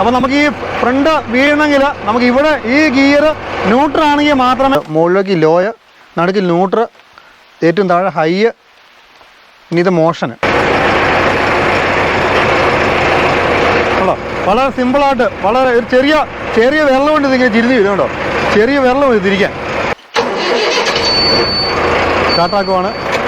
അപ്പോൾ നമുക്ക് ഈ ഫ്രണ്ട് വീഴണമെങ്കിൽ നമുക്ക് ഇവിടെ ഈ ഗിയർ ന്യൂട്രൽ ആണെങ്കിൽ മാത്രമേ മുകളിലേക്ക് ലോയ് നടുക്കിൽ ന്യൂട്രൽ ഏറ്റവും താഴെ ഹൈ ഇനി ഇത് മോഷന് വളരെ സിമ്പിളായിട്ട് വളരെ ഒരു ചെറിയ ചെറിയ വെള്ളം കൊണ്ട് ഇതിങ്ങനെ തിരിഞ്ഞ് വരും കേട്ടോ. ചെറിയ വെള്ളം മതി തിരിക്കാൻ. സ്റ്റാർട്ടാക്കുവാണ് ഇനി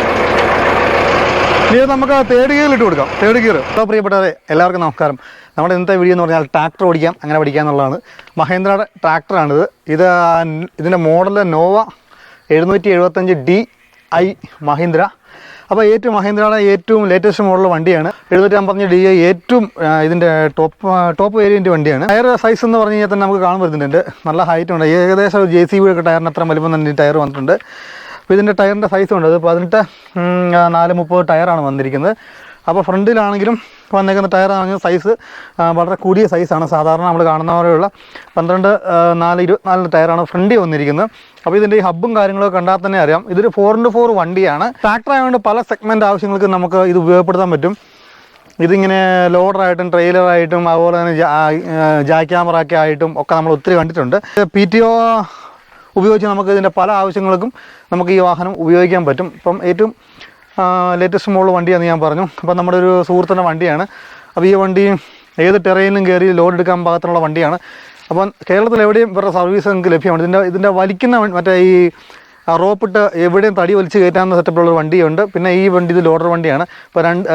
ഇത് നമുക്ക് തേർഡ് ഗിയറിൽ ഇട്ട് കൊടുക്കാം. തേർഡ് ഗിയർ ഹലോ പ്രിയപ്പെട്ടവരെ എല്ലാവർക്കും നമസ്കാരം. നമ്മുടെ ഇന്നത്തെ വീഡിയോ എന്ന് പറഞ്ഞാൽ ട്രാക്ടർ ഓടിക്കാം അങ്ങനെ പഠിക്കാം എന്നുള്ളതാണ്. മഹേന്ദ്രയുടെ ട്രാക്ടറാണിത് ഇത് ഇതിന്റെ മോഡൽ നോവ എഴുന്നൂറ്റി എഴുപത്തഞ്ച് ഡി ഐ മഹീന്ദ്ര. അപ്പോൾ ഏറ്റവും മഹീന്ദ്രയുടെ ഏറ്റവും ലേറ്റസ്റ്റ് മോഡൽ വണ്ടിയാണ്. എഴുന്നൂറ്റി അമ്പത്തഞ്ച് ഡി ഐ ഏറ്റവും ഇതിന്റെ ടോപ്പ് ടോപ്പ് വേരിയന്റ് വണ്ടിയാണ്. ടയർ സൈസ് എന്ന് പറഞ്ഞു കഴിഞ്ഞാൽ തന്നെ നമുക്ക് കാണാൻ പറ്റുന്നുണ്ട്. നല്ല ഹൈറ്റ് ഉണ്ട്. ഏകദേശം ജെ സി ബി ഒക്കെ ടയറിന് അത്ര വലിപ്പം തന്നെ ടയർ വന്നിട്ടുണ്ട്. അപ്പോൾ ഇതിന്റെ ടയറിന്റെ സൈസ് ഉണ്ട്. അത് പതിനെട്ട് നാല് മുപ്പത് ടയറാണ് വന്നിരിക്കുന്നത്. അപ്പോൾ ഫ്രണ്ടിലാണെങ്കിലും വന്നേക്കുന്ന ടയറാണെങ്കിൽ സൈസ് വളരെ കൂടിയ സൈസാണ് സാധാരണ നമ്മൾ കാണുന്ന പോലെയുള്ള പന്ത്രണ്ട് നാല് ഇരുപത്തിനാല് ടയറാണ് ഫ്രണ്ടിൽ വന്നിരിക്കുന്നത്. അപ്പോൾ ഇതിന്റെ ഈ ഹബ്ബും കാര്യങ്ങളൊക്കെ കണ്ടാൽ തന്നെ അറിയാം. ഇതൊരു ഫോർ ഇന്റു ഫോർ വണ്ടിയാണ്. ട്രാക്ടർ ആയതുകൊണ്ട് പല സെഗ്മെന്റ് ആവശ്യങ്ങൾക്ക് നമുക്ക് ഇത് ഉപയോഗപ്പെടുത്താൻ പറ്റും. ഇതിങ്ങനെ ലോഡറായിട്ടും ട്രെയിലറായിട്ടും അതുപോലെ തന്നെ ജാ ക്യാമറ ആയിട്ടും ഒക്കെ നമ്മൾ ഒത്തിരി കണ്ടിട്ടുണ്ട്. പി ടി ഒ ഉപയോഗിച്ച് നമുക്ക് ഇതിന്റെ പല ആവശ്യങ്ങൾക്കും നമുക്ക് ഈ വാഹനം ഉപയോഗിക്കാൻ പറ്റും. ഇപ്പം ഏറ്റവും ലേറ്റസ്റ്റ് മോഡൽ വണ്ടിയാണെന്ന് ഞാൻ പറഞ്ഞു. അപ്പം നമ്മുടെ ഒരു സുഹൃത്തിന്റെ വണ്ടിയാണ്. അപ്പോൾ ഈ വണ്ടി ഏത് ടെറയിലും കയറി ലോഡ് എടുക്കാൻ പാകത്തിനുള്ള വണ്ടിയാണ്. അപ്പം കേരളത്തിൽ എവിടെയും ഇവരുടെ സർവീസ് നിങ്ങൾക്ക് ലഭ്യമാണ്. ഇതിന്റെ ഇതിന്റെ വലിക്കുന്ന മറ്റേ ഈ റോപ്പിട്ട് എവിടെയും തടി വലിച്ച് കയറ്റാവുന്ന സെറ്റപ്പിലുള്ള വണ്ടിയുണ്ട്. പിന്നെ ഈ വണ്ടി ഇത് ലോഡർ വണ്ടിയാണ്. ഇപ്പോൾ രണ്ട്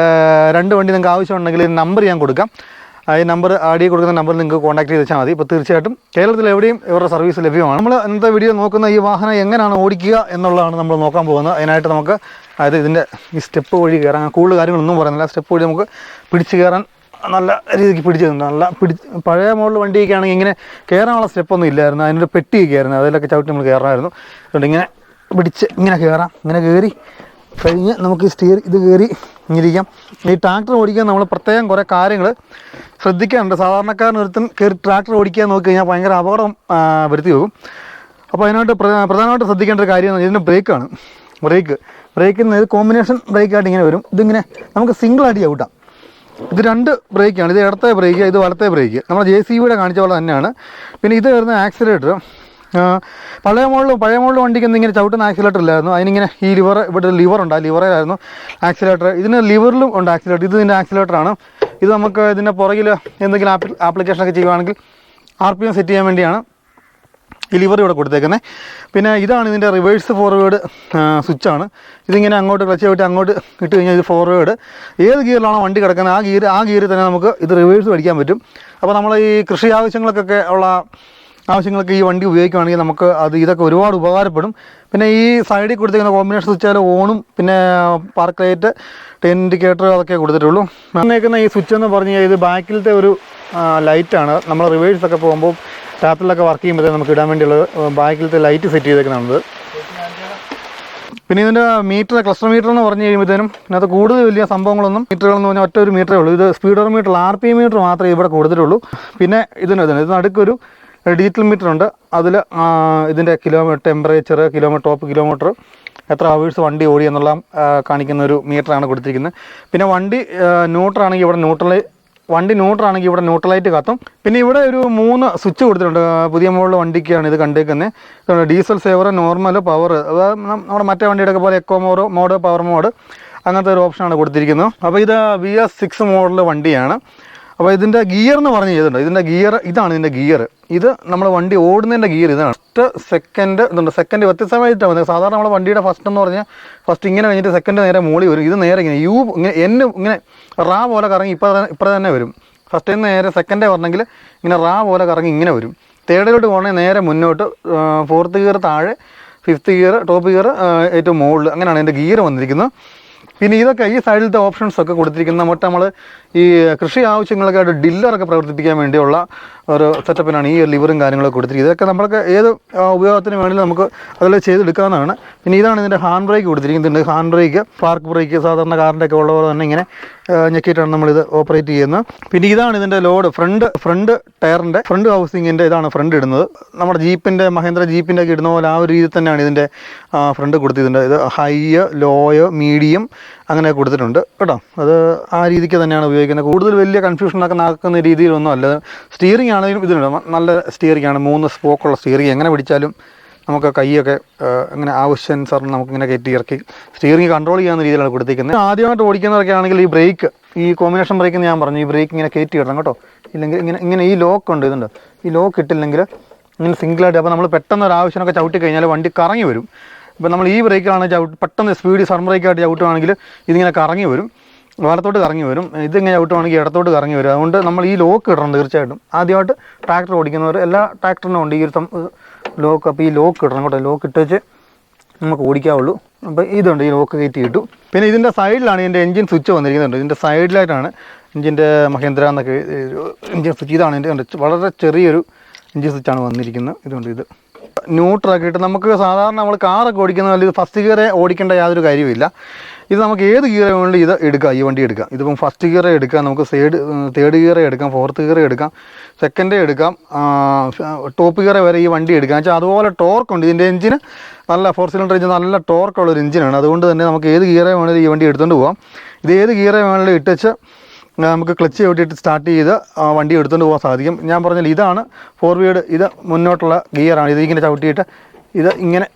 രണ്ട് വണ്ടി നിങ്ങൾക്ക് ആവശ്യമുണ്ടെങ്കിൽ നമ്പർ ഞാൻ കൊടുക്കാം. ഈ നമ്പർ ചെയ്ത് കൊടുക്കുന്ന നമ്പറിൽ നിങ്ങൾക്ക് കോൺടാക്ട് ചെയ്ത് വെച്ചാൽ മതി. ഇപ്പോൾ തീർച്ചയായിട്ടും കേരളത്തിൽ എവിടെയും ഇവരുടെ സർവീസ് ലഭ്യമാണ്. നമ്മൾ ഇന്നത്തെ വീഡിയോ നോക്കുന്ന ഈ വാഹനം എങ്ങനെയാണ് ഓടിക്കുക എന്നുള്ളതാണ് നമ്മൾ നോക്കാൻ പോകുന്നത്. അതിനായിട്ട് നമുക്ക് അതായത് ഇതിന്റെ ഈ സ്റ്റെപ്പ് വഴി കയറാൻ കൂടുതൽ കാര്യങ്ങളൊന്നും പറയുന്നില്ല. സ്റ്റെപ്പ് വഴി നമുക്ക് പിടിച്ച് കയറാൻ നല്ല രീതിക്ക് പിടിച്ചു നല്ല പിടി പഴയ മോഡൽ വണ്ടിയൊക്കെ ആണെങ്കിൽ ഇങ്ങനെ കയറാനുള്ള സ്റ്റെപ്പൊന്നും ഇല്ലായിരുന്നു. അതിനൊരു പെട്ടിയൊക്കെ ആയിരുന്നു. അതിലൊക്കെ ചവിട്ടി നമ്മൾ കയറണമായിരുന്നു. അതുകൊണ്ട് ഇങ്ങനെ പിടിച്ച് ഇങ്ങനെ കയറാം. ഇങ്ങനെ കയറി കഴിഞ്ഞ് നമുക്ക് സ്റ്റിയർ ഇത് കയറി ഇരിക്കാം. ഈ ട്രാക്ടർ ഓടിക്കാൻ നമ്മൾ പ്രത്യേകം കുറേ കാര്യങ്ങൾ ശ്രദ്ധിക്കാറുണ്ട് സാധാരണക്കാരൻ ഒരുത്തൻ കയറി ട്രാക്ടർ ഓടിക്കാൻ നോക്കി കഴിഞ്ഞാൽ ഭയങ്കര അപകടം വരുത്തി പോകും അപ്പോൾ അതിനായിട്ട് പ്രധാ- പ്രധാനമായിട്ട് ശ്രദ്ധിക്കേണ്ട ഒരു കാര്യം ഇതിന്റെ ബ്രേക്കാണ് ബ്രേക്ക് ബ്രേക്കിൽ ഇത് കോമ്പിനേഷൻ ബ്രേക്കായിട്ട് ഇങ്ങനെ വരും. ഇതിങ്ങനെ നമുക്ക് സിംഗിൾ സിംഗിളായിട്ട് ചവിട്ടാം. ഇത് രണ്ട് ബ്രേക്കാണ് ഇത് ഇടത്തെ ബ്രേക്ക് ഇത് വലത്തെ ബ്രേക്ക് നമ്മൾ ജെ സി ബിയുടെ കാണിച്ച പോലെ തന്നെയാണ്. പിന്നെ ഇത് വരുന്ന ആക്സിലേറ്റർ പഴയ മോളിൽ പഴയ മോളിൽ വണ്ടിക്ക് ഇങ്ങനെ ചവിട്ടുന്ന ആക്സിലേറ്റർ ഇല്ലായിരുന്നു. അതിനിങ്ങനെ ഈ ലിവർ ഇവിടെ ലിവർ ഉണ്ട് ആ ലിവറായിരുന്നു ആക്സിലേറ്റർ ഇതിന് ലിവറിലും ഉണ്ട് ആക്സിലേറ്റർ ഇത് ഇതിന്റെ ആക്സിലേറ്ററാണ് ഇത് നമുക്ക് ഇതിന്റെ പുറകിൽ എന്തെങ്കിലും ആപ്ലി ആപ്ലിക്കേഷനൊക്കെ ചെയ്യുവാണെങ്കിൽ ആർ പി എം സെറ്റ് ചെയ്യാൻ വേണ്ടിയാണ് ഈ ലിവർ ഇവിടെ കൊടുത്തേക്കുന്നത് പിന്നെ ഇതാണ് ഇതിന്റെ റിവേഴ്സ് ഫോർവേഡ് സ്വിച്ചാണ് ഇതിങ്ങനെ അങ്ങോട്ട് ക്ലച്ച് വിട്ട് അങ്ങോട്ട് ഇട്ട് കഴിഞ്ഞാൽ ഇത് ഫോർവേഡ് ഏത് ഗിയറിലാണോ വണ്ടി കിടക്കുന്നത് ആ ഗിയർ ആ ഗിയറിൽ തന്നെ നമുക്ക് ഇത് റിവേഴ്സ് പഠിക്കാൻ പറ്റും. അപ്പോൾ നമ്മൾ ഈ കൃഷി ആവശ്യങ്ങൾക്കൊക്കെ ഉള്ള ആവശ്യങ്ങൾക്ക് ഈ വണ്ടി ഉപയോഗിക്കുകയാണെങ്കിൽ നമുക്ക് അത് ഇതൊക്കെ ഒരുപാട് ഉപകാരപ്പെടും. പിന്നെ ഈ സൈഡിൽ കൊടുത്തിരിക്കുന്ന കോമ്പിനേഷൻ സ്വിച്ചാൽ ഓണും പിന്നെ പാർക്ക് ലൈറ്റ് ടെൻ ഇൻഡിക്കേറ്റർ അതൊക്കെ കൊടുത്തിട്ടുള്ളൂ. വന്നേക്കുന്ന ഈ സ്വിച്ച് എന്ന് പറഞ്ഞു കഴിഞ്ഞാൽ ഇത് ബാക്കിലത്തെ ഒരു ലൈറ്റാണ് നമ്മൾ റിവേഴ്സ് ഒക്കെ പോകുമ്പോൾ ടാപ്പിലൊക്കെ വർക്ക് ചെയ്യുമ്പോഴത്തേക്ക് നമുക്ക് ഇടാൻ വേണ്ടിയുള്ള ബാക്കിലത്തെ ലൈറ്റ് സെറ്റ് ചെയ്തേക്കുന്നതാണത്. പിന്നെ ഇതിന്റെ മീറ്റർ ക്ലസ്റ്റർ മീറ്റർ എന്ന് പറഞ്ഞു കഴിയുമ്പോഴത്തേനും ഇതിനകത്ത് കൂടുതൽ വലിയ സംഭവങ്ങളൊന്നും മീറ്ററുകൾ എന്ന് പറഞ്ഞാൽ ഒറ്റ ഒരു മീറ്ററേ ഉള്ളൂ. ഇത് speedometer R P meter മാത്രമേ ഇവിടെ കൊടുത്തിട്ടുള്ളൂ. പിന്നെ ഇതിന് ഇതിന് ഇത് നടുക്കൊരു ഡിജിറ്റൽ മീറ്റർ ഉണ്ട്. അതിൽ ഇതിന്റെ kilometre temperature kilometre top kilometre എത്ര അവേഴ്സ് വണ്ടി ഓടി എന്നുള്ള കാണിക്കുന്ന ഒരു മീറ്ററാണ് കൊടുത്തിരിക്കുന്നത്. പിന്നെ വണ്ടി ന്യൂട്രാണെങ്കിൽ ഇവിടെ ന്യൂട്രൽ വണ്ടി ന്യൂട്രാണെങ്കിൽ ഇവിടെ ന്യൂട്രലൈറ്റ് കത്തും. പിന്നെ ഇവിടെ ഒരു മൂന്ന് സ്വിച്ച് കൊടുത്തിട്ടുണ്ട്. പുതിയ മോഡൽ വണ്ടിക്കാണ് ഇത് കണ്ടേക്കുന്നത്. ഡീസൽ സേവർ നോർമൽ പവർ നമ്മുടെ മറ്റേ വണ്ടിയുടെ പോലെ eco mode mode power mode അങ്ങനത്തെ ഒരു ഓപ്ഷനാണ് കൊടുത്തിരിക്കുന്നത്. അപ്പോൾ ഇത് വി എസ് സിക്സ് മോഡൽ വണ്ടിയാണ്. അപ്പോൾ ഇതിന്റെ ഗിയർ എന്ന് പറഞ്ഞ് ചെയ്തിട്ടുണ്ട്. ഇതിന്റെ ഗിയർ ഇതാണ് ഇതിന്റെ ഗിയർ ഇത് നമ്മൾ വണ്ടി ഓടുന്നതിന്റെ ഗിയർ ഇതാണ്. ഫസ്റ്റ് സെക്കൻഡ് ഇതുണ്ട്. സെക്കൻഡ് വ്യത്യസ്തമായിട്ടാണ് വന്നത്. സാധാരണ നമ്മൾ വണ്ടിയുടെ ഫസ്റ്റ് എന്ന് പറഞ്ഞാൽ ഫസ്റ്റ് ഇങ്ങനെ കഴിഞ്ഞിട്ട് സെക്കൻഡ് നേരെ മോളി വരും. ഇത് നേരെ ഇങ്ങനെ യു ഇങ്ങനെ എന്നെ ഇങ്ങനെ റാ പോലെ കറങ്ങി ഇപ്പോൾ ഇപ്പം തന്നെ വരും. ഫസ്റ്റ് നേരെ സെക്കൻഡേ പറഞ്ഞെങ്കിൽ ഇങ്ങനെ റാ പോലെ കറങ്ങി ഇങ്ങനെ വരും. തേർഡിലോട്ട് പോകണമെങ്കിൽ നേരെ മുന്നോട്ട് ഫോർത്ത് ഗിയർ താഴെ ഫിഫ്ത്ത് ഗിയർ ടോപ്പ് ഗിയർ ഏറ്റവും മുകളിൽ അങ്ങനെയാണ് എന്റെ ഗിയർ വന്നിരിക്കുന്നത്. പിന്നെ ഇതൊക്കെ ഈ സൈഡിലത്തെ ഓപ്ഷൻസ് ഒക്കെ കൊടുത്തിരിക്കുന്ന മൊത്തം നമ്മൾ ഈ കൃഷി ആവശ്യങ്ങളൊക്കെ ആയിട്ട് ഡില്ലറൊക്കെ പ്രവർത്തിപ്പിക്കാൻ വേണ്ടിയുള്ള ഒരു സെറ്റപ്പിനാണ് ഈ ലിവറും കാര്യങ്ങളൊക്കെ കൊടുത്തിരിക്കുന്നത്. ഇതൊക്കെ നമ്മൾക്ക് ഏത് ഉപയോഗത്തിന് വേണമെങ്കിലും നമുക്ക് അതിൽ ചെയ്തെടുക്കാവുന്നതാണ്. പിന്നെ ഇതാണ് ഇതിന്റെ ഹാൻഡ് ബ്രേക്ക് കൊടുത്തിരിക്കുന്നത്. ഹാൻഡ് ബ്രേക്ക് പാർക്ക് ബ്രേക്ക് സാധാരണ കാറിന്റെ ഒക്കെ ഉള്ള പോലെ തന്നെ ഇങ്ങനെ ഞെക്കിയിട്ടാണ് നമ്മളിത് ഓപ്പറേറ്റ് ചെയ്യുന്നത്. പിന്നെ ഇതാണ് ഇതിന്റെ ലോഡ് ഫ്രണ്ട് ഫ്രണ്ട് ടയറിന്റെ ഫ്രണ്ട് ഹൗസിങ്ങിന്റെ ഇതാണ് ഫ്രണ്ട് ഇടുന്നത്. നമ്മുടെ ജീപ്പിന്റെ മഹേന്ദ്ര ജീപ്പിന്റെ ഒക്കെ ഇടുന്ന പോലെ ആ ഒരു രീതിയിൽ തന്നെയാണ് ഇതിന്റെ ഫ്രണ്ട് കൊടുത്തിട്ടുണ്ട് ഇത് ഹൈ ലോയ് മീഡിയം അങ്ങനെ കൊടുത്തിട്ടുണ്ട്. കേട്ടോ. അത് ആ രീതിക്ക് തന്നെയാണ് ഉപയോഗിക്കുന്നത്. കൂടുതൽ വലിയ കൺഫ്യൂഷനൊക്കെ നടക്കുന്ന രീതിയിലൊന്നും അല്ല. സ്റ്റിയറിംഗ് ആണെങ്കിലും ഇതിനുണ്ട് നല്ല സ്റ്റിയറിംഗ് ആണ്. മൂന്ന് സ്പോക്കുള്ള സ്റ്റിയറിംഗ് എങ്ങനെ പിടിച്ചാലും നമുക്ക് കൈയൊക്കെ അങ്ങനെ ആവശ്യാനുസരണം നമുക്കിങ്ങനെ കയറ്റി ഇറക്കി സ്റ്റിയറിംഗ് കൺട്രോൾ ചെയ്യാവുന്ന രീതിയിലാണ് കൊടുത്തിരിക്കുന്നത്. ആദ്യമായിട്ട് ഓടിക്കുന്നതൊക്കെ ആണെങ്കിൽ ഈ ബ്രേക്ക് ഈ കോമ്പിനേഷൻ ബ്രേക്ക് ഞാൻ പറഞ്ഞു. ഈ ബ്രേക്ക് ഇങ്ങനെ കയറ്റി ഇടണം കേട്ടോ. ഇല്ലെങ്കിൽ ഇങ്ങനെ ഇങ്ങനെ ഈ ലോക്ക് ഉണ്ട് ഇതുണ്ട്. ഈ ലോക്ക് ഇട്ടില്ലെങ്കിൽ ഇങ്ങനെ സിംഗിളായിട്ട് അപ്പോൾ നമ്മൾ പെട്ടെന്ന് ഒരു ആവശ്യമൊക്കെ ചവിട്ടി കഴിഞ്ഞാൽ വണ്ടി കറങ്ങി വരും. ഇപ്പോൾ നമ്മൾ ഈ ബ്രേക്കാണ് ചവിട്ട് പെട്ടെന്ന് സ്പീഡ് സൺ ബ്രേക്കായിട്ട് ചവിട്ടുവാണെങ്കിൽ ഇതിങ്ങനെ കറങ്ങി വരും. വലത്തോട്ട് കറങ്ങി വരും. ഇതിങ്ങനെ ചവിട്ടുവാണെങ്കിൽ ഇടത്തോട്ട് കറങ്ങി വരും. അതുകൊണ്ട് നമ്മൾ ഈ ലോക്ക് ഇടണം തീർച്ചയായിട്ടും. ആദ്യമായിട്ട് ട്രാക്ടർ ഓടിക്കുന്നവർ എല്ലാ ട്രാക്ടറിനും ഉണ്ട് ഈ ഒരു ലോക്ക് അപ്പോൾ ഈ ലോക്ക് ഇടണം കേട്ടോ. ലോക്ക് ഇട്ടേച്ച് നമുക്ക് ഓടിക്കാവുള്ളൂ. അപ്പോൾ ഇതുണ്ട് ഈ ലോക്ക് കയറ്റി കിട്ടും പിന്നെ ഇതിന്റെ സൈഡിലാണ് ഇതിന്റെ എഞ്ചിൻ സ്വിച്ച് വന്നിരിക്കുന്നുണ്ട്. ഇതിന്റെ സൈഡിലായിട്ടാണ് എഞ്ചിന്റെ മഹേന്ദ്ര എന്നൊക്കെ എഞ്ചിൻ സ്വിച്ച് ഇതാണ് കണ്ടോ, വളരെ ചെറിയൊരു എഞ്ചിൻ സ്വിച്ചാണ് വന്നിരിക്കുന്നത്. ഇതുകൊണ്ട് ഇത്. ന്യൂട്രാക്കിയിട്ട് നമുക്ക് സാധാരണ നമ്മൾ കാറൊക്കെ ഓടിക്കുന്ന ഇത് ഫസ്റ്റ് ഗിയറെ ഓടിക്കേണ്ട യാതൊരു കാര്യവുമില്ല. ഇത് നമുക്ക് ഏത് ഗിയർ വേണമെങ്കിലും ഇത് എടുക്കാം ഈ വണ്ടി എടുക്കാം? ഇതിപ്പം ഫസ്റ്റ് ഗിയർ എടുക്കാം നമുക്ക് സൈഡ് തേർഡ് ഗിയർ എടുക്കാം ഫോർത്ത് ഗിയർ എടുക്കാം സെക്കൻഡ് എടുക്കാം ടോപ്പ് ഗിയർ വരെ ഈ വണ്ടി എടുക്കാം. വെച്ചാൽ അതുപോലെ ടോർക്ക് ഉണ്ട്. ഇതിന്റെ എഞ്ചിന് നല്ല ഫോർ സിലിണ്ടർ എഞ്ചിൻ നല്ല ടോർക്കുള്ള ഒരു എഞ്ചിനാണ് അതുകൊണ്ട് തന്നെ നമുക്ക് ഏത് ഗിയറെ വേണമെങ്കിലും ഈ വണ്ടി എടുത്തുകൊണ്ട് പോകാം ഇത് ഏത് ഗിയറെ വേണമെങ്കിലും ഇട്ടച്ച് നമുക്ക് ക്ലച്ച് ചവിട്ടിയിട്ട് സ്റ്റാർട്ട് ചെയ്ത് വണ്ടി എടുത്തുകൊണ്ട് പോകാൻ സാധിക്കും. ഞാൻ പറഞ്ഞാൽ ഇതാണ് ഫോർവേഡ് ഇത് മുന്നോട്ടുള്ള ഗിയറാണ്. ഇത് ഇങ്ങനെ ചവിട്ടിയിട്ട് ഇത് ഇങ്ങനെ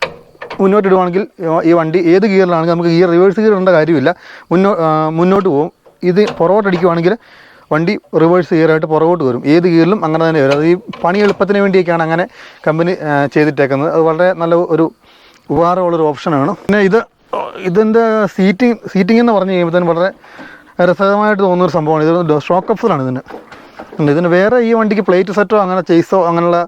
മുന്നോട്ട് ഇടുവാണെങ്കിൽ ഈ വണ്ടി ഏത് ഗിയറിലാണെങ്കിൽ നമുക്ക് ഗിയർ റിവേഴ്സ് ഗിയർ ഇടേണ്ട കാര്യമില്ല. മുന്നോ മുന്നോട്ട് പോകും ഇത് പുറകോട്ട് അടിക്കുവാണെങ്കിൽ വണ്ടി റിവേഴ്സ് ഗിയറായിട്ട് പുറകോട്ട് വരും. ഏത് ഗിയറിലും അങ്ങനെ തന്നെ വരും. അത് ഈ പണി എളുപ്പത്തിന് വേണ്ടിയൊക്കെയാണ് അങ്ങനെ കമ്പനി ചെയ്തിട്ടേക്കുന്നത്. അത് വളരെ നല്ല ഒരു ഉപകാരമുള്ളൊരു ഓപ്ഷനാണ് പിന്നെ ഇത് ഇതിന്റെ സീറ്റിംഗ് സീറ്റിംഗ് എന്ന് പറഞ്ഞു കഴിയുമ്പോൾ തന്നെ വളരെ രസകരമായിട്ട് തോന്നുന്ന ഒരു സംഭവമാണ്. ഇത് ഷോക്ക് അപ്സറാണ് ഇതിന്. ഇതിന് വേറെ ഈ വണ്ടിക്ക് പ്ലേറ്റ് സെറ്റോ അങ്ങനെ ചെയ്സോ അങ്ങനെയുള്ള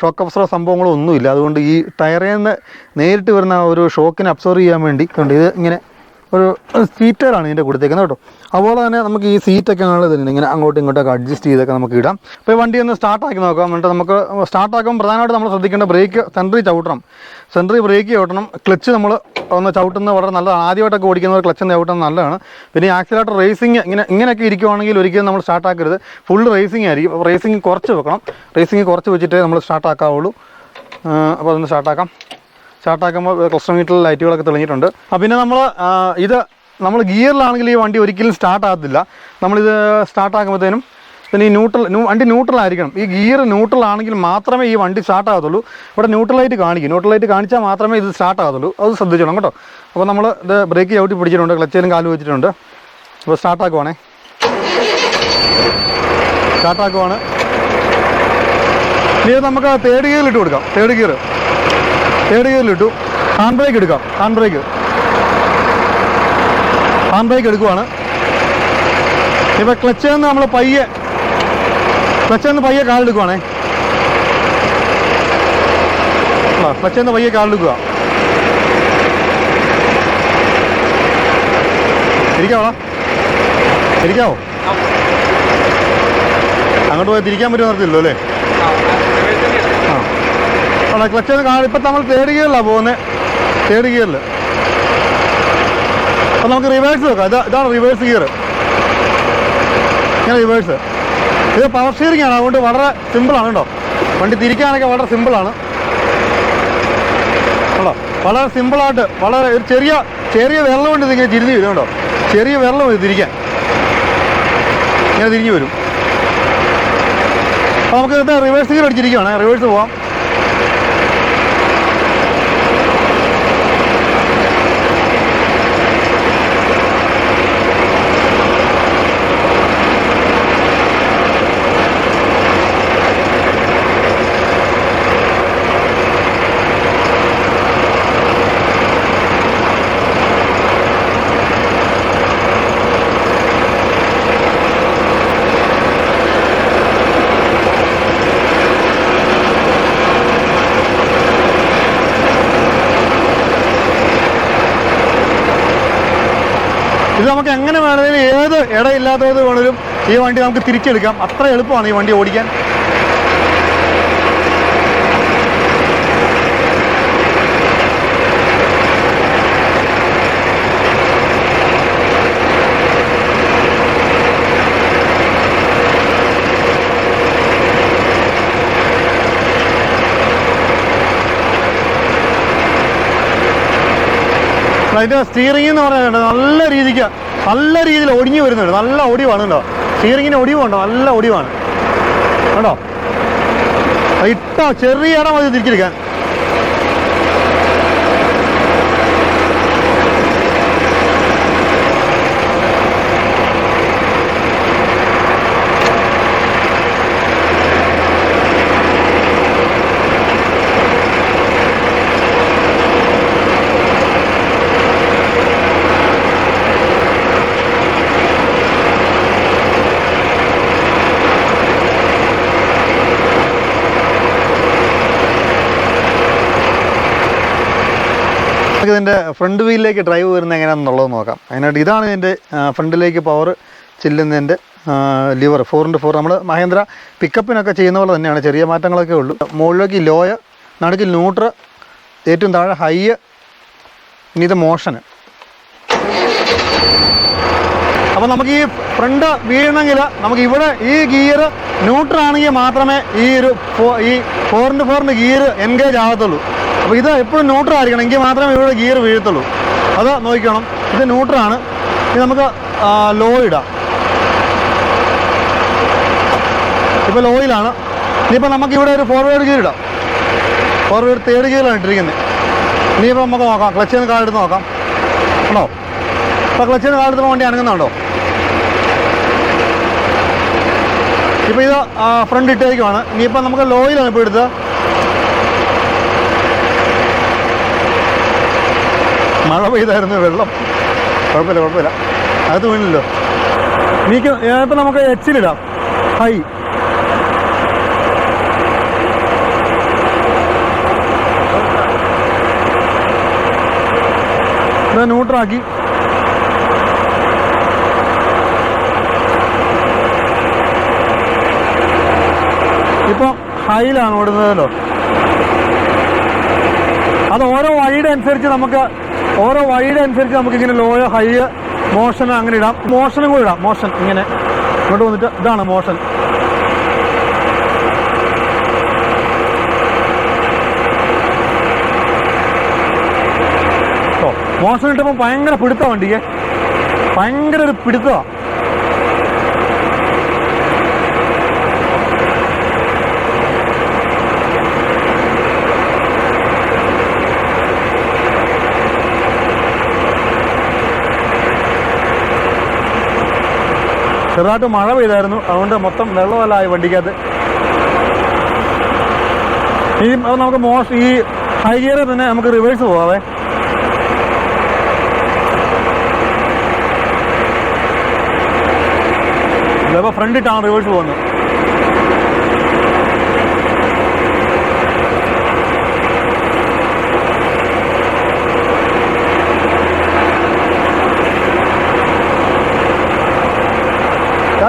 ഷോക്ക് അപ്സറോ സംഭവങ്ങളോ ഒന്നുമില്ല. അതുകൊണ്ട് ഈ ടയറിൽ നിന്ന് നേരിട്ട് വരുന്ന ഒരു ഷോക്കിനെ അബ്സോർവ് ചെയ്യാൻ വേണ്ടി ഉണ്ട് ഇത് ഇങ്ങനെ ഒരു സീറ്റേഡാണ് ഇതിന്റെ കൊടുത്തേക്കുന്നത് കേട്ടോ. അതുപോലെ തന്നെ നമുക്ക് ഈ സീറ്റൊക്കെ ഉള്ളത് ഇങ്ങനെ അങ്ങോട്ടും ഇങ്ങോട്ടൊക്കെ അഡ്ജസ്റ്റ് ചെയ്തൊക്കെ നമുക്ക് ഇടാം. അപ്പോൾ വണ്ടി ഒന്ന് സ്റ്റാർട്ടാക്കി നോക്കാം. എന്നിട്ട് നമുക്ക് സ്റ്റാർട്ടാക്കുമ്പോൾ പ്രധാനമായിട്ട് നമ്മൾ ശ്രദ്ധിക്കേണ്ട ബ്രേക്ക് സെൻട്രി ചവിട്ടണം. സെൻട്രി ബ്രേക്ക് ചവിട്ടണം. ക്ലച്ച് നമ്മൾ ഒന്ന് ചവിട്ടുന്നത് വളരെ നല്ലതാണ്. ആദ്യമായിട്ടൊക്കെ ഓടിക്കുന്നവർ ക്ലച്ച് ചവിട്ടുന്നത് നല്ലതാണ്. പിന്നെ ആക്സിലേറ്റർ റേസിംഗ് ഇങ്ങനെ ഇങ്ങനെയൊക്കെ ഇരിക്കുവാണെങ്കിൽ ഒരിക്കലും നമ്മൾ സ്റ്റാർട്ടാക്കരുത് ഫുൾ റേസിംഗ് ആയിരിക്കും. റേസിംഗ് കുറച്ച് വെക്കണം. റേസിംഗ് കുറച്ച് വെച്ചിട്ടേ നമ്മൾ സ്റ്റാർട്ടാക്കാവുള്ളൂ അപ്പോൾ അതൊന്ന് സ്റ്റാർട്ടാക്കാം സ്റ്റാർട്ടാക്കുമ്പോൾ ക്ലസ്റ്റർ മീറ്ററിൽ ലൈറ്റുകളൊക്കെ തെളിഞ്ഞിട്ടുണ്ട്. പിന്നെ നമ്മൾ ഇത് നമ്മൾ ഗിയറിലാണെങ്കിൽ ഈ വണ്ടി ഒരിക്കലും സ്റ്റാർട്ട് ആകത്തില്ല. നമ്മളിത് സ്റ്റാർട്ടാക്കുമ്പോഴത്തേനും പിന്നെ ഈ ന്യൂട്രൽ വണ്ടി ന്യൂട്രൽ ആയിരിക്കണം ഈ ഗിയർ ന്യൂട്രൽ ആണെങ്കിൽ മാത്രമേ ഈ വണ്ടി സ്റ്റാർട്ട് ആകത്തുള്ളൂ. ഇവിടെ ന്യൂട്രൽ ലൈറ്റ് കാണിക്കും. ന്യൂട്രൽ ലൈറ്റ് കാണിച്ചാൽ മാത്രമേ ഇത് സ്റ്റാർട്ട് ആകത്തുള്ളൂ. അത് ശ്രദ്ധിച്ചോണം കേട്ടോ. അപ്പോൾ നമ്മൾ ഇത് ബ്രേക്ക് ചവിട്ടി പിടിച്ചിട്ടുണ്ട്. ക്ലച്ചിലും കാൽ വെച്ചിട്ടുണ്ട്. അപ്പോൾ സ്റ്റാർട്ടാക്കുവാണേ. സ്റ്റാർട്ടാക്കുവാണ്. ഇനി നമുക്ക് തേർഡ് ഗിയറിൽ ഇട്ട് കൊടുക്കാം. തേർഡ് ഗിയർ തേർഡ് ഗിയറിലിട്ടു ഹാൻഡ് ബ്രേക്ക് എടുക്കാം. ഹാൻഡ് ബ്രേക്ക് ഹാൻഡ് ബ്രേക്ക് എടുക്കുവാണ്. ഇപ്പൊ ക്ലച്ചിൽ നിന്ന് നമ്മൾ പയ്യെ ക്ലച്ചിൽ നിന്ന് പയ്യെ കാലെടുക്കുവാണേ ആ ക്ലച്ചിൽ നിന്ന് പയ്യെ കാലെടുക്കുക ഇരിക്കാവോ? ഇരിക്കാവോ അങ്ങോട്ട് പോയി തിരിക്കാൻ പറ്റുമോ നിർത്തില്ലോ അല്ലേ? അവിടെ ക്ലച്ച് കാണും. ഇപ്പം നമ്മൾ തേർഡ് ഗിയറിലാണ് പോകുന്നത് തേർഡ് ഗിയറിൽ അപ്പം നമുക്ക് റിവേഴ്സ് നോക്കാം. ഇതാ ഇതാണ് റിവേഴ്സ് ഗിയർ ഇങ്ങനെ റിവേഴ്സ് ഇത് പവർ സ്റ്റിയറിംഗ് ആണ്. അതുകൊണ്ട് വളരെ സിമ്പിളാണ് കേട്ടോ. വണ്ടി തിരിക്കാനൊക്കെ വളരെ സിമ്പിളാണ് കേട്ടോ? വളരെ സിമ്പിളായിട്ട് വളരെ ഒരു ചെറിയ ചെറിയ വെള്ളം കൊണ്ട് ഇതിങ്ങനെ തിരിഞ്ഞ് വരും കേട്ടോ. ചെറിയ വെള്ളം ഇത് തിരിക്കാൻ. ഇങ്ങനെ തിരിഞ്ഞ് വരും. അപ്പോൾ നമുക്ക് റിവേഴ്സ് ഗിയർ അടിച്ചിരിക്കുകയാണ് റിവേഴ്സ് പോവാം. ഇത് നമുക്ക് എങ്ങനെ വേണമെങ്കിലും ഏത് ഇടയില്ലാത്തത് വേണമെങ്കിലും ഈ വണ്ടി നമുക്ക് തിരിച്ചെടുക്കാം. അത്ര എളുപ്പമാണ് ഈ വണ്ടി ഓടിക്കാൻ. അതിന്റെ സ്റ്റിയറിംഗ് എന്ന് പറഞ്ഞാൽ നല്ല രീതിക്ക് നല്ല രീതിയിൽ ഒടിഞ്ഞു വരുന്നുണ്ട്. നല്ല ഒടിവാണ് കേട്ടോ സ്റ്റിയറിങ്ങിന് ഒടിവുണ്ടോ നല്ല ഒടിവാണ്. കേട്ടോ ഇട്ടോ ചെറിയ ഇടം മതി തിരിച്ചെടുക്കാൻ നമുക്ക് ഇതിന്റെ ഫ്രണ്ട് വീലിലേക്ക് ഡ്രൈവ് വരുന്നത് എങ്ങനെയാണെന്നുള്ളത് നോക്കാം. അതിനായിട്ട് ഇതാണ് ഇതിന്റെ ഫ്രണ്ടിലേക്ക് പവർ ചെല്ലുന്നതിന്റെ ലിവർ ഫോർ ഇന്റു ഫോർ നമ്മൾ മഹേന്ദ്ര പിക്കപ്പിനൊക്കെ ചെയ്യുന്ന പോലെ തന്നെയാണ്. ചെറിയ മാറ്റങ്ങളൊക്കെ ഉള്ളൂ. മുകളിലേക്ക് ലോയ നടുക്കിൽ ന്യൂട്ര ഏറ്റവും താഴെ ഹൈ ഇനി ഇത് മോഷന് അപ്പോൾ നമുക്ക് ഈ ഫ്രണ്ട് വീഴണമെങ്കിൽ നമുക്ക് ഇവിടെ ഈ ഗിയർ ന്യൂട്രൽ ആണെങ്കിൽ മാത്രമേ ഈ ഒരു ഈ ഫോറിന്റെ ഫോറിന്റെ ഗിയർ എൻഗേജ് ആകത്തുള്ളൂ. അപ്പോൾ ഇത് എപ്പോഴും ന്യൂട്രൽ ആയിരിക്കണം. എങ്കിൽ മാത്രമേ ഇവിടെ ഗിയർ വീഴത്തുള്ളൂ. അത് നോക്കിക്കണം. ഇത് ന്യൂട്രലാണ് ഇത് നമുക്ക് ലോ ഇടാം. ഇപ്പോൾ ലോയിലാണ് ഇനിയിപ്പോൾ നമുക്ക് ഇവിടെ ഒരു ഫോർവേഡ് ഗിയർ ഇടാം. ഫോർവേഡ് തേർഡ് ഗിയറാണ് ഇട്ടിരിക്കുന്നത്. ഇനിയിപ്പോൾ നമുക്ക് നോക്കാം. ക്ലച്ചിൽ നിന്ന് കാലെടുത്ത് നോക്കാം. ഉണ്ടോ? ഇപ്പോൾ ക്ലച്ചിൽ നിന്ന് കാലെടുത്ത് വണ്ടി അനങ്ങുന്നുണ്ടോ? ഇപ്പോൾ ഇത് ഫ്രണ്ട് ഇട്ടേക്കുവാണ്. ഇനിയിപ്പോൾ നമുക്ക് ലോയിലാണ് ഇപ്പോൾ എടുത്തത് മഴ പെയ്തായിരുന്നു വെള്ളം. കുഴപ്പമില്ല കുഴപ്പമില്ല. അകത്ത് വീണില്ലോ എനിക്ക് ഇപ്പം നമുക്ക് എച്ചിലിടാം ഹൈ. ന്യൂട്രാക്കി ഇപ്പൊ ഹൈയിലാണ് ഓടുന്നതല്ലോ അത് ഓരോ വഴിയുടെ അനുസരിച്ച് നമുക്ക് ഓരോ വഴിയുടെ അനുസരിച്ച് നമുക്ക് ഇങ്ങനെ ലോയോ ഹൈ മോഷൻ അങ്ങനെ ഇടാം. മോഷനും കൂടെ ഇടാം. മോഷൻ ഇങ്ങനെ ഇങ്ങോട്ട് വന്നിട്ട് ഇതാണ് മോഷൻ മോഷൻ ഇട്ടപ്പോൾ ഭയങ്കര പിടുത്ത വണ്ടിക്ക്. ഭയങ്കര ഒരു പിടുത്തമാണ് ചെറുതായിട്ട് മഴ പെയ്തായിരുന്നു. അതുകൊണ്ട് മൊത്തം വെള്ളമല്ലായി വണ്ടിക്കകത്ത്. ഈ അത് നമുക്ക് മോശം ഈ ഹൈ ഗിയറിൽ തന്നെ നമുക്ക് റിവേഴ്സ് പോവാവേ ഇപ്പോൾ ഫ്രണ്ട് ഇട്ടാണ് റിവേഴ്സ് പോകുന്നത്.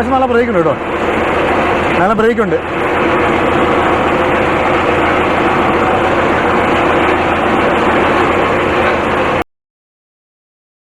അത്യാവശ്യം നല്ല ബ്രേക്ക് ഉണ്ട് കേട്ടോ. നല്ല ബ്രേക്ക് ഉണ്ട്.